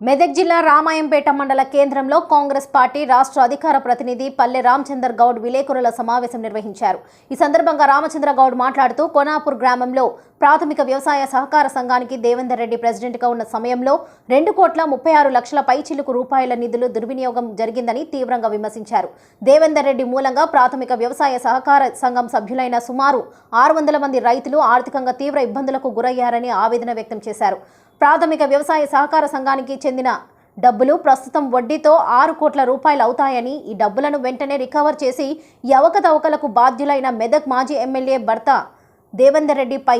మెదక్ జిల్లా రామాయంపేట మండల కేంద్రంలో కాంగ్రెస్ పార్టీ రాష్ట్ర అధికార ప్రతినిధి పల్లె రామచందర్ గౌడ్ విలేకరుల సమావేశం నిర్వహించారు. ఈ సందర్భంగా రామచంద్ర గౌడ్ మాట్లాడుతూ కోనాపూర్ గ్రామంలో ప్రాథమిక వ్యవసాయ సహకార సంఘానికి దేవేందర్ రెడ్డి ప్రెసిడెంట్గా ఉన్న సమయంలో రెండు కోట్ల ముప్పై ఆరు లక్షల పైచిలుకు రూపాయల నిధులు దుర్వినియోగం జరిగిందని తీవ్రంగా విమర్శించారు. దేవేందర్ రెడ్డి మూలంగా ప్రాథమిక వ్యవసాయ సహకార సంఘం సభ్యులైన సుమారు ఆరు వందల మంది రైతులు ఆర్థికంగా తీవ్ర ఇబ్బందులకు గురయ్యారని ఆవేదన వ్యక్తం చేశారు. ప్రాథమిక వ్యవసాయ సహకార సంఘానికి చెందిన డబ్బులు ప్రస్తుతం వడ్డీతో ఆరు కోట్ల రూపాయలు అవుతాయని ఈ డబ్బులను వెంటనే రికవర్ చేసి యవకతవకలకు బాధ్యులైన మెదక్ మాజీ ఎమ్మెల్యే భర్త దేవేందర్ రెడ్డిపై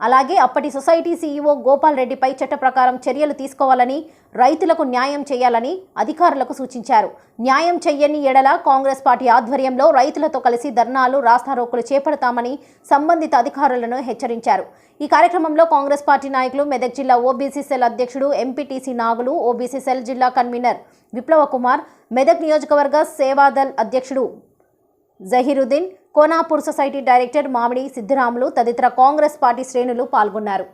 అలాగే అప్పటి సొసైటీ సీఈఓ గోపాల్ రెడ్డిపై చట్ట ప్రకారం చర్యలు తీసుకోవాలని రైతులకు న్యాయం చేయాలని అధికారులకు సూచించారు. న్యాయం చెయ్యని ఎడల కాంగ్రెస్ పార్టీ ఆధ్వర్యంలో రైతులతో కలిసి ధర్నాలు రాస్తారోకులు చేపడతామని సంబంధిత అధికారులను హెచ్చరించారు. ఈ కార్యక్రమంలో కాంగ్రెస్ పార్టీ నాయకులు మెదక్ జిల్లా ఓబీసీ సెల్ అధ్యక్షుడు ఎంపీటీసీ నాగులు ఓబీసీ సెల్ జిల్లా కన్వీనర్ విప్లవ కుమార్ మెదక్ నియోజకవర్గ సేవాదల్ అధ్యక్షుడు జహీరుద్దీన్ కోనాపూర్ సొసైటీ డైరెక్టర్ మామిడి సిద్ధిరాములు తదితర కాంగ్రెస్ పార్టీ శ్రేణులు పాల్గొన్నారు.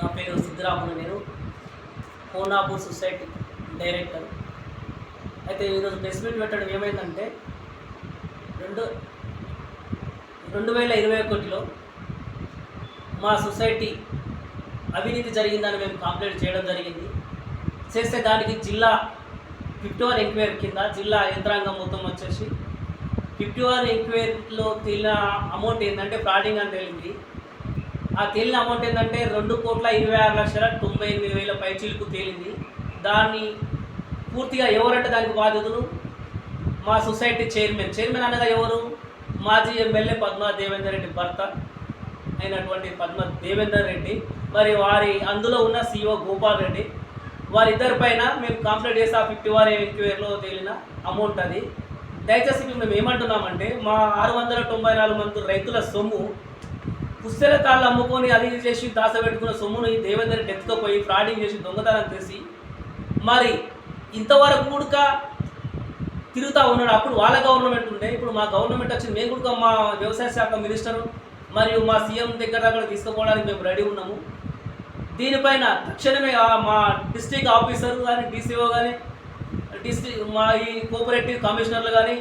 నా పేరు నేను కోనాపూర్ సొసైటీ డైరెక్టర్. అయితే ఈరోజు ప్రెస్ మీట్ పెట్టడం ఏమైందంటే రెండు రెండు వేల ఇరవై ఒకటిలో మా సొసైటీ అవినీతి జరిగిందని మేము కంప్లైంట్ చేయడం జరిగింది. చేస్తే దానికి జిల్లా ఫిఫ్టీ వన్ ఎంక్వైరీ కింద జిల్లా యంత్రాంగం మొత్తం వచ్చేసి. ఫిఫ్టీ వన్ ఎంక్వైరీలో తేలిన అమౌంట్ ఏంటంటే ఫ్రాడింగ్ అని తేలింది. ఆ తేలిన అమౌంట్ ఏంటంటే రెండు కోట్ల ఇరవై ఆరు లక్షల తొంభై ఎనిమిది వేల పైచీలకు తేలింది. దాన్ని పూర్తిగా ఎవరంటే దానికి బాధ్యతలు? మా సొసైటీ చైర్మన్. చైర్మన్ అనగా ఎవరు? మాజీ ఎమ్మెల్యే పద్మా దేవేందర్ రెడ్డి భర్త అయినటువంటి పద్మ దేవేందర్ రెడ్డి. మరి వారి అందులో ఉన్న సీఓ గోపాల్ రెడ్డి. వారిద్దరి పైన మేము కంప్లీట్ చేసి ఆ ఫిఫ్టీ వన్ ఎంక్వైరీలో తేలిన అమౌంట్ అది. దయచేసి ఇప్పుడు మేము ఏమంటున్నామంటే మా ఆరు వందల తొంభై నాలుగు మంది రైతుల సొమ్ము పుస్తల కాళ్ళు అమ్ముకొని అది చేసి దాసపెట్టుకున్న సొమ్మును ఈ దేవేందర్ పోయి ఫ్రాడింగ్ చేసి దొంగతనం చేసి మరి ఇంతవరకు కూడా తిరుగుతూ ఉన్నాడు. అప్పుడు వాళ్ళ గవర్నమెంట్ ఉండే ఇప్పుడు మా గవర్నమెంట్ వచ్చింది. మేము కూడా మా వ్యవసాయ శాఖ మినిస్టర్ మరియు మా సీఎం దగ్గర దగ్గర తీసుకుపోవడానికి మేము రెడీ ఉన్నాము. దీనిపైన తక్షణమే మా డిస్ట్రిక్ట్ ఆఫీసర్ కానీ డీసీఓ కానీ డిస్టిక్ మా ఈ కోఆపరేటివ్ కమిషనర్లు కానీ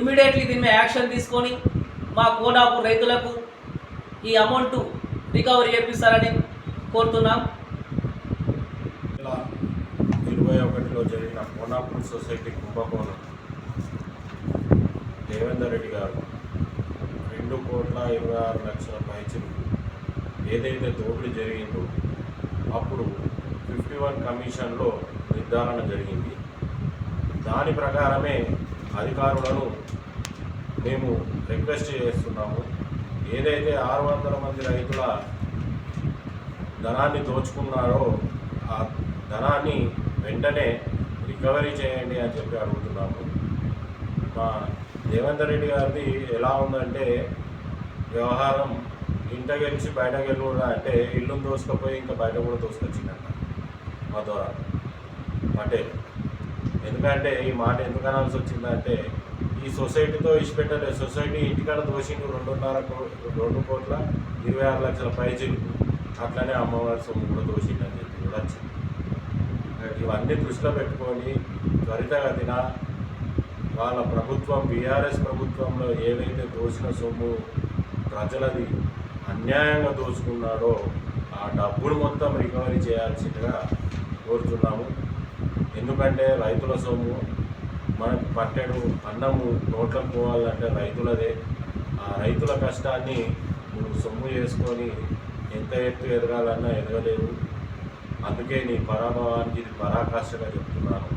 ఇమీడియట్లీ దీని మీద యాక్షన్ తీసుకొని మా కోడాపు రైతులకు ఈ అమౌంట్ రికవరీ చేపిస్తారని కోరుతున్నాం. ఇరవై ఒకటిలో జరిగిన కోనాపూర్ సొసైటీ కుంభకోణం దేవేందర్ రెడ్డి గారు రెండు కోట్ల ఇరవై ఆరు లక్షల పైచులు ఏదైతే దోపిడీ జరిగిందో అప్పుడు ఫిఫ్టీ వన్ కమిషన్లో నిర్ధారణ జరిగింది. దాని ప్రకారమే అధికారులను మేము రిక్వెస్ట్ చేస్తున్నాము. ఏదైతే ఆరు వందల మంది రైతుల ధనాన్ని దోచుకున్నారో ఆ ధనాన్ని వెంటనే రికవరీ చేయండి అని చెప్పి అడుగుతున్నాము. మా దేవేందర్ రెడ్డి గారిది ఎలా ఉందంటే వ్యవహారం ఇంట బయటకు వెళ్ళి కూడా అంటే ఇల్లు దోసుకపోయి ఇంకా బయట కూడా దోసుకొచ్చిందంట మా ద్వారా. పటేల్ ఎందుకంటే ఈ మాట ఎందుకు అనాల్సి వచ్చిందంటే ఈ సొసైటీతో ఇచ్చిపెట్టలేదు సొసైటీ ఇంటికాడ దోషిండు రెండున్నర రెండు కోట్ల ఇరవై ఆరు లక్షల పైజీలు అట్లనే అమ్మవారి సొమ్ము కూడా దోషిండని చెప్పి కూడా వచ్చింది. ఇవన్నీ దృష్టిలో పెట్టుకొని త్వరితగతిన వాళ్ళ ప్రభుత్వం బీఆర్ఎస్ ప్రభుత్వంలో ఏవైతే దోషిన సొమ్ము ప్రజలది అన్యాయంగా దోచుకున్నాడో ఆ డబ్బులు మొత్తం రికవరీ చేయాల్సిందిగా కోరుతున్నాము. ఎందుకంటే రైతుల సొమ్ము మనకు పట్టెడు అన్నము నోట్లకు పోవాలంటే రైతులదే. ఆ రైతుల కష్టాన్ని నువ్వు సొమ్ము చేసుకొని ఎంత ఎత్తు ఎదగాలన్నా ఎదగలేవు అందుకే నీ పరాభవానికి ఇది పరాకాష్ఠగా చెప్తున్నాను.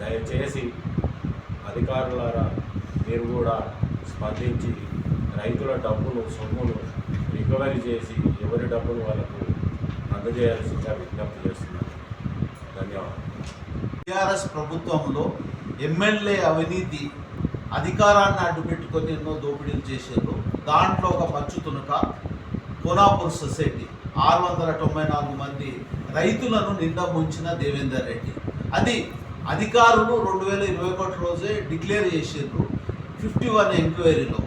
దయచేసి అధికారులారా మీరు కూడా స్పందించి రైతుల డబ్బును సొమ్మును రికవరీ చేసి ఎవరి డబ్బును వాళ్ళకు అందజేయాల్సిందిగా విజ్ఞప్తి చేస్తున్నాను. ధన్యవాదాలు. టీఆర్ఎస్ ప్రభుత్వంలో ఎమ్మెల్యే అవినీతి అధికారాన్ని అడ్డుపెట్టుకొని ఎన్నో దోపిడీలు చేశారు. దాంట్లో ఒక మచ్చు తునక కోనాపూర్ సొసైటీ ఆరు వందల తొంభై నాలుగు మంది రైతులను నిండా ముంచిన దేవేందర్ రెడ్డి. అది అధికారులు రెండు వేల ఇరవై ఒకటి రోజే డిక్లేర్ చేసారు ఫిఫ్టీ వన్ ఎంక్వైరీలో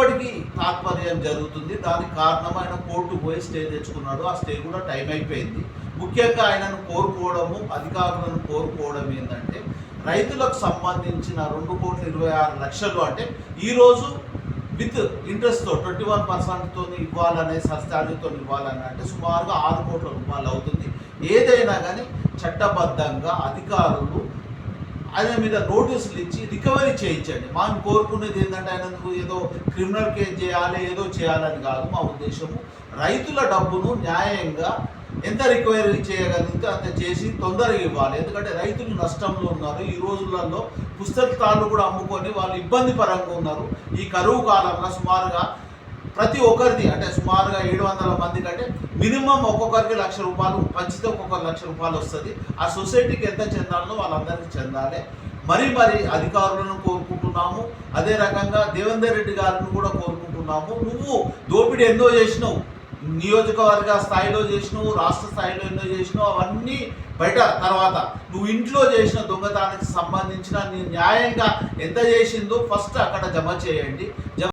ఇప్పటికీ తాత్పర్యం జరుగుతుంది. దానికి కారణం ఆయన కోర్టు పోయి స్టే తెచ్చుకున్నాడు. ఆ స్టే కూడా టైం అయిపోయింది. ముఖ్యంగా ఆయనను కోరుకోవడము అధికారులను కోరుకోవడం ఏంటంటే రైతులకు సంబంధించిన రెండు కోట్ల ఇరవై ఆరు లక్షలు అంటే ఈరోజు విత్ ఇంట్రెస్ట్తో ట్వంటీ వన్ పర్సెంట్తో ఇవ్వాలనే సబ్సిడీతో ఇవ్వాలని అంటే సుమారుగా ఆరు కోట్ల రూపాయలు అవుతుంది. ఏదైనా కానీ చట్టబద్ధంగా అధికారులు ఆయన మీద నోటీసులు ఇచ్చి రికవరీ చేయించండి. మనం కోరుకునేది ఏంటంటే ఆయన ఏదో క్రిమినల్ కేసు చేయాలి ఏదో చేయాలని కాదు. మా ఉద్దేశము రైతుల డబ్బును న్యాయంగా ఎంత రికవరీ చేయగలిగితే అంత చేసి తొందరగా ఇవ్వాలి. ఎందుకంటే రైతులు నష్టంలో ఉన్నారు. ఈ రోజులలో పుస్తకాలు కూడా అమ్ముకొని వాళ్ళు ఇబ్బంది పరంగా ఉన్నారు. ఈ కరువు కాలంలో సుమారుగా ప్రతి ఒక్కరిది అంటే సుమారుగా ఏడు వందల మంది కంటే మినిమం ఒక్కొక్కరికి లక్ష రూపాయలు పంచితే ఒక్కొక్కరు లక్ష రూపాయలు వస్తుంది. ఆ సొసైటీకి ఎంత చెందాలో వాళ్ళందరికీ చెందాలి. మరి మరి అధికారులను కోరుకుంటున్నాము. అదే రకంగా దేవేందర్ రెడ్డి గారిని కూడా కోరుకుంటున్నాము. నువ్వు దోపిడీ ఎన్నో చేసినావు? నియోజకవర్గ స్థాయిలో చేసినావు రాష్ట్ర స్థాయిలో ఎన్నో చేసినావు? అవన్నీ బయట తర్వాత. నువ్వు ఇంట్లో చేసిన దొంగతనానికి సంబంధించిన న్యాయంగా ఎంత చేసిందో ఫస్ట్ అక్కడ జమ చేయండి. జమ